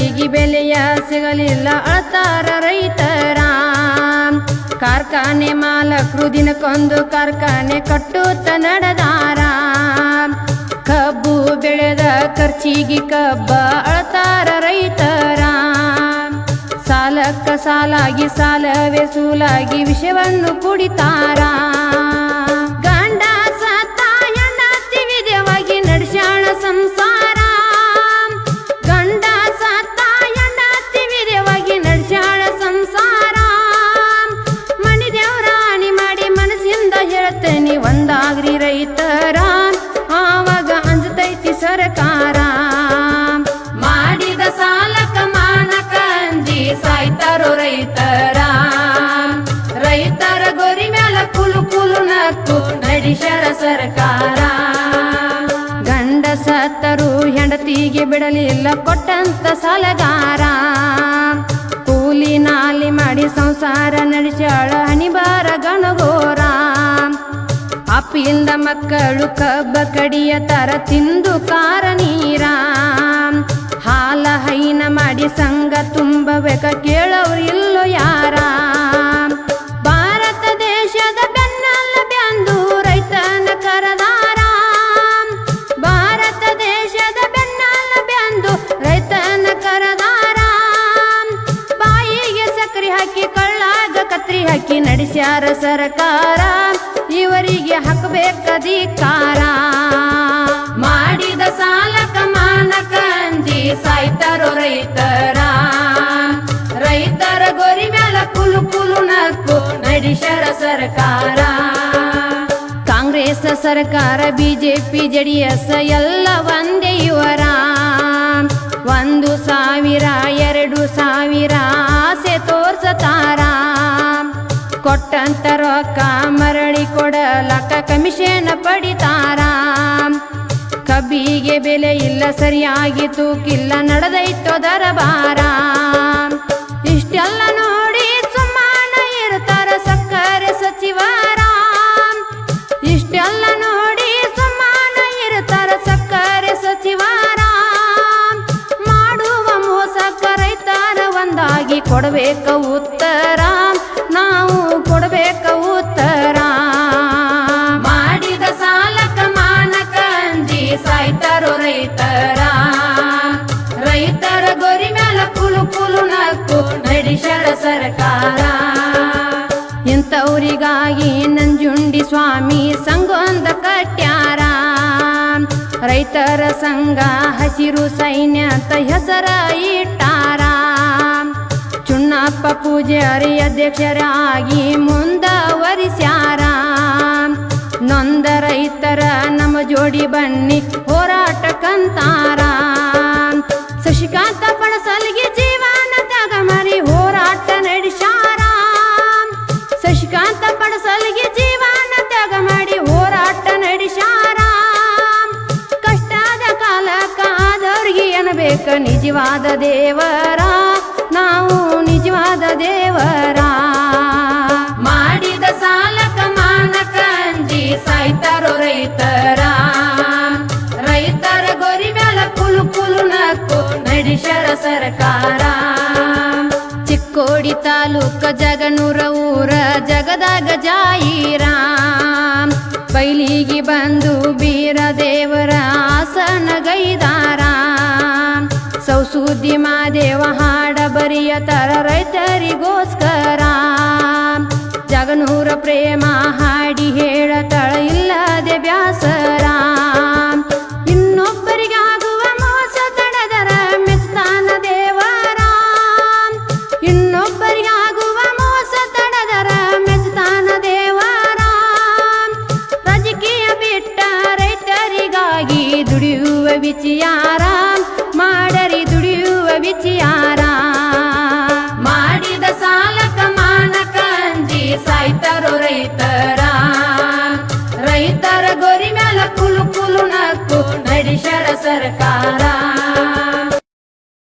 ಕಬ್ಬಿಗೆ ಬೆಲೆಯ ಸಿಗಲಿಲ್ಲ ಅಳ್ತಾರ ರೈತರ ಕಾರ್ಖಾನೆ ಮಾಲಕರು ದಿನಕ್ಕೊಂದು ಕಾರ್ಖಾನೆ ಕಟ್ಟುತ್ತ ನಡೆದಾರ. ಕಬ್ಬು ಬೆಳೆದ ಖರ್ಚಿಗೆ ಕಬ್ಬ ಅಳ್ತಾರ ರೈತರ. ಸಾಲಕ್ಕ ಸಾಲಾಗಿ, ಸಾಲವೇ ಸೂಲಾಗಿ ವಿಷವನ್ನು ಕುಡಿತಾರ. ಸತ್ತರು ಹೆಂಡತಿಗೆ ಬಿಡಲಿಲ್ಲ ಕೊಟ್ಟಂತ ಸಲಗಾರ. ಕೂಲಿ ನಾಲಿ ಮಾಡಿ ಸಂಸಾರ ನಡೆಸಾಳ ಹಣಿಬಾರ ಗಣಗೋರ. ಅಪ್ಪಿಯಿಂದ ಮಕ್ಕಳು ಕಬ್ಬ ಕಡಿಯ ತರ ತಿಂದು ಕಾರ ನೀರ. ಹಾಲ ಹೈನ ಮಾಡಿ ಸಂಘ ತುಂಬಬೇಕ ಕೇಳವ್ರು ನಡೆಸ್ಯಾರ ಸರ್ಕಾರ? ಇವರಿಗೆ ಹಾಕಬೇಕಧಿಕಾರ ಮಾಡಿದ ಸಾಲಕ ಮಾನಕ ಅಂಜಿ ಸಾಯ್ತಾರೋ ರೈತರ. ರೈತರ ಗೊರಿ ಮ್ಯಾಲ ಕುಲು ಕುಲು ನಕ್ಕು ನಡೆಸರ ಸರ್ಕಾರ. ಕಾಂಗ್ರೆಸ್ ಸರ್ಕಾರ, ಬಿಜೆಪಿ, ಜೆಡಿಎಸ್ ಎಲ್ಲ ಒಂದೇ ಇವರ. ಒಂದು ಸಾವಿರ, ಎರಡು ಸಾವಿರ ಆಸೆ ತೋರ್ಸತಾರ ಕೊಟ್ಟಂತ ರೊಕ್ಕ ಮರಳಿ ಕೊಡಲಕ್ಕ ಕಮಿಷನ್ ಪಡಿತಾರ. ಕಬ್ಬಿಗೆ ಬೆಲೆ ಇಲ್ಲ, ಸರಿಯಾಗಿ ತೂಕಿಲ್ಲ, ನಡೆದೈತೋ ದರಬಾರ. ಇಷ್ಟೆಲ್ಲ ನೋಡಿ ಸುಮ್ಮನ ಇರ್ತಾರ ಸಕ್ಕರೆ ಸಚಿವ ಇಷ್ಟೆಲ್ಲ ನೋಡಿ ಸುಮ್ಮನ ಇರ್ತಾರ ಸಕ್ಕರೆ ಸಚಿವ ಮಾಡುವ ಮೋಸ ರೈತರ ಒಂದಾಗಿ ಕೊಡಬೇಕು ಮ್ಯಾಲ ಕುಲು ಕುಲು ನಕ್ಕು ಸರ್ಕಾರ ಇಂಥವ್ರಿಗಾಗಿ ನಂಜುಂಡಿ ಸ್ವಾಮಿ ಸಂಗೊಂದ ಕಟ್ಯಾರ. ರೈತರ ಸಂಘ ಹಸಿರು ಸೈನ್ಯ ತ ಹೆಸರ ಇಟ್ಟಾರ. ಚುಣ್ಣಪ್ಪ ಪೂಜಾರಿ ಅಧ್ಯಕ್ಷರಾಗಿ ಮುಂದವರಿಸ್ಯಾರ. ನೊಂದ ರೈತರ ನಮ್ಮ ಜೋಡಿ ಬನ್ನಿ ಹೋರಾಟಕ್ಕಂತಾರ ನಿಜವಾದ ದೇವರ, ನಾವು ನಿಜವಾದ ದೇವರ. ಮಾಡಿದ ಸಾಲಕ ಮಾನಕ ಅಂಜಿ ಸಾಯ್ತಾರೋ ರೈತರ. ರೈತರ ಗೊರಿ ಮ್ಯಾಲ ಕುಲು ಕುಲು ನಕ್ಕು ನಡೆಸರ ಸರ್ಕಾರ. ಚಿಕ್ಕೋಡಿ ತಾಲೂಕ ಜಗನೂರ ಸೌಸುದ್ದಿ ಮಾದೇವ ಹಾಡ ಬರಿಯ ತರ ರೈತರಿಗೋಸ್ಕರ. ಜಗನೂರ ಪ್ರೇಮ ಹಾಡಿ ಹೇಳತಳ ಇಲ್ಲದೆ ಬ್ಯಾಸರ. ಇನ್ನೊಬ್ಬರಿಗಾಗುವ ಮೋಸ ತಡೆದರ ಮೆಸ್ತಾನ ದೇವರ. ಇನ್ನೊಬ್ಬರಿಗಾಗುವ ಮೋಸ ತಡೆದರ ಮೆಸ್ತಾನ ದೇವರ. ರಾಜಕೀಯ ಬಿಟ್ಟ ರೈತರಿಗಾಗಿ ದುಡಿಯುವ ವಿಚಾರ ಮಾಡರಿ ದುಡಿಯುವ ಮಾಡಿದ ಸಾಲಕ ಮಾನಕ ಅಂಜಿ ಸಾಯ್ತಾರೋ ರೈತರ. ರೈತರ ಗೊರಿ ಮ್ಯಾಲ ಕುಲು ಕುಲು ನಕ್ಕು ನಡೆಸ್ಯಾರ ಸರ್ಕಾರ.